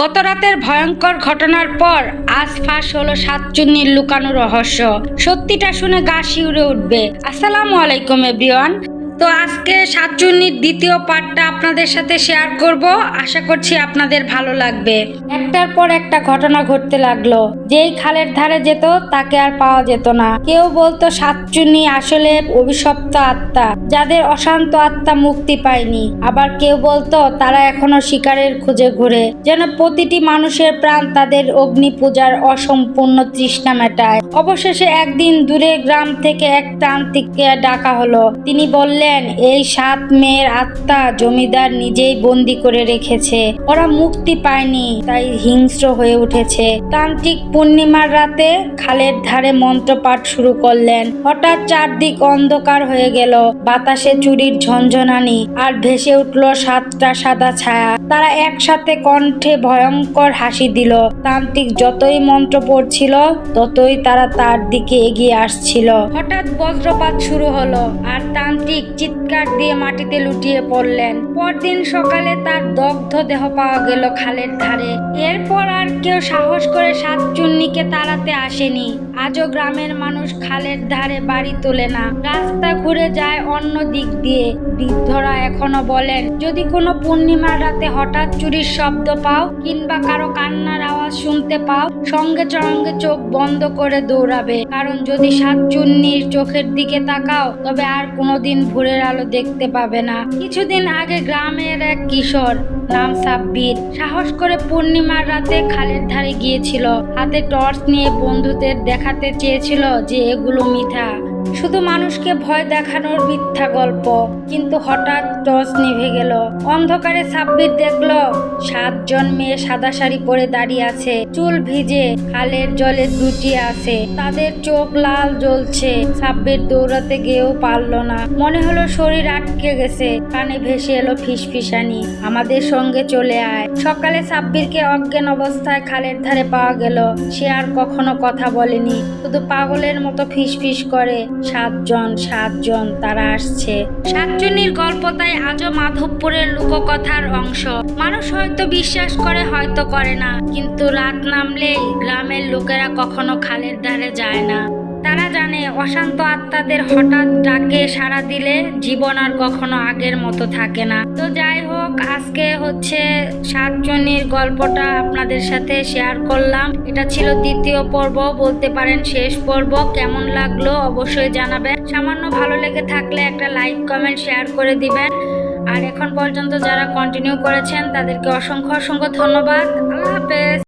গত রাতের ভয়ঙ্কর ঘটনার পর আজ ফাঁস হলো সাতচুন্নির লুকানো রহস্য। সত্যিটা শুনে গা শিউরে উঠবে। আসসালামু আলাইকুম, এভরিওয়ান। তো আজকে সাতচুন্নির দ্বিতীয় পার্টটা আপনাদের সাথে শেয়ার করব। আশা করছি আপনাদের ভালো লাগবে। একটার পর একটা ঘটনা ঘটতে লাগল। যেই খালের ধারে যেত, তাকে আর পাওয়া যেত না। কেউ বলতো সাতচুন্নি আসলে অভিশপ্ত আত্মা, যাদের অশান্ত আত্মা মুক্তি পায়নি। আবার কেউ বলতো তারা এখনও শিকারের খুঁজে ঘুরে। যেন প্রতিটি মানুষের প্রাণ তাদের অগ্নি পূজার অসম্পূর্ণ তৃষ্ণা মেটায়। অবশেষে একদিন দূরে গ্রাম থেকে এক তান্ত্রিককে ডাকা হলো। তিনি বললেন এই সাত মেয়ের আত্মা জমিদার নিজেই বন্দি করে রেখেছে। ওরা মুক্তি পায়নি, তাই হিংস্র হয়ে উঠেছে। তান্ত্রিক পূর্ণিমার রাতে খালের ধারে মন্ত্রপাঠ শুরু করলেন। হঠাৎ চারদিক অন্ধকার হয়ে গেল। বাতাসে চুরির ঝনঝনানি, আর ভেসে উঠল সাতটা সাদা ছায়া। তারা একসাথে কণ্ঠে ভয়ঙ্কর হাসি দিল। তান্ত্রিক যতই মন্ত্র পড়ছিল, ততই তারা তার দিকে এগিয়ে আসছিল। হঠাৎ বজ্রপাত শুরু হলো, আর তান্ত্রিক চিৎকার দিয়ে মাটিতে লুটিয়ে পড়লেন। পরদিন সকালে তার দগ্ধ দেহ পাওয়া গেল খালের ধারে। এরপর আর কেউ সাহস করে সাত চুন্নিকে তাড়াতে আসেনি। আজও গ্রামের মানুষ খালের ধারে বাড়ি তোলে না। রাস্তা ঘুরে যায় অন্য দিক দিয়ে। বৃদ্ধরা এখনও বলেন, যদি কোনো পূর্ণিমার রাতে হঠাৎ চুরির শব্দ পাও কিংবা কারও কান্নার আওয়াজ শুনতে পাও, সঙ্গে সঙ্গে চোখ বন্ধ করে দৌড়াবে। কারণ যদি সাতচুন্নির চোখের দিকে তাকাও, তবে আর কোনোদিন ভোরের আলো দেখতে পাবে না। কিছুদিন আগে গ্রামের এক কিশোর, নাম সাব্বির, সাহস করে পূর্ণিমার রাতে খালের ধারে গিয়েছিল। হাতে টর্চ নিয়ে বন্ধুদের দেখাতে চেয়েছিল যে এগুলো মিথ্যা শুধু মানুষকে ভয় দেখানোর মিথ্যা গল্প। কিন্তু হঠাৎ টর্চ নিভে গেল। অন্ধকারে সাব্বির দেখল, সাতজন মেয়ে সাদা শাড়ি পরে দাঁড়িয়ে আছে। চুল ভিজে, খালের জলে লুটিয়ে আছে। তাদের চোখ লাল জ্বলছে। সাব্বির দৌড়াতে গিয়েও পারল না। মনে হলো শরীর আটকে গেছে। কানে ভেসে এলো ফিসফিসানি। আমাদের সঙ্গে চলে আয়। সকালে সাব্বিরকে অজ্ঞান অবস্থায় খালের ধারে পাওয়া গেল। সে আর কখনো কথা বলেনি। শুধু পাগলের মতো ফিসফিস করে। সাতজন সাতজন তারা আসছে। সাতজনের গল্প তাই আজও মাধবপুরের লোককথার অংশ। মানুষ হয়তো বিশ্বাস করে, হয়তো করে না। কিন্তু রাত নামলেই গ্রামের লোকেরা কখনো খালের ধারে যায় না। তারা জানে অশান্ত আত্মাদের হঠাৎ ডাকে সাড়া দিলে জীবন আর কখনো আগের মতো থাকে না। তো যাই হোক, আজকে হচ্ছে সাতজনের গল্পটা আপনাদের সাথে শেয়ার করলাম। এটা ছিল দ্বিতীয় পর্ব, বলতে পারেন শেষ পর্ব। কেমন লাগল অবশ্যই জানাবেন। সামান্য ভালো লেগে থাকলে একটা লাইক কমেন্ট শেয়ার করে দিবেন। আর এখন পর্যন্ত যারা কন্টিনিউ করেছেন, তাদেরকে অসংখ্য অসংখ্য ধন্যবাদ। আল্লাহ হাফেজ।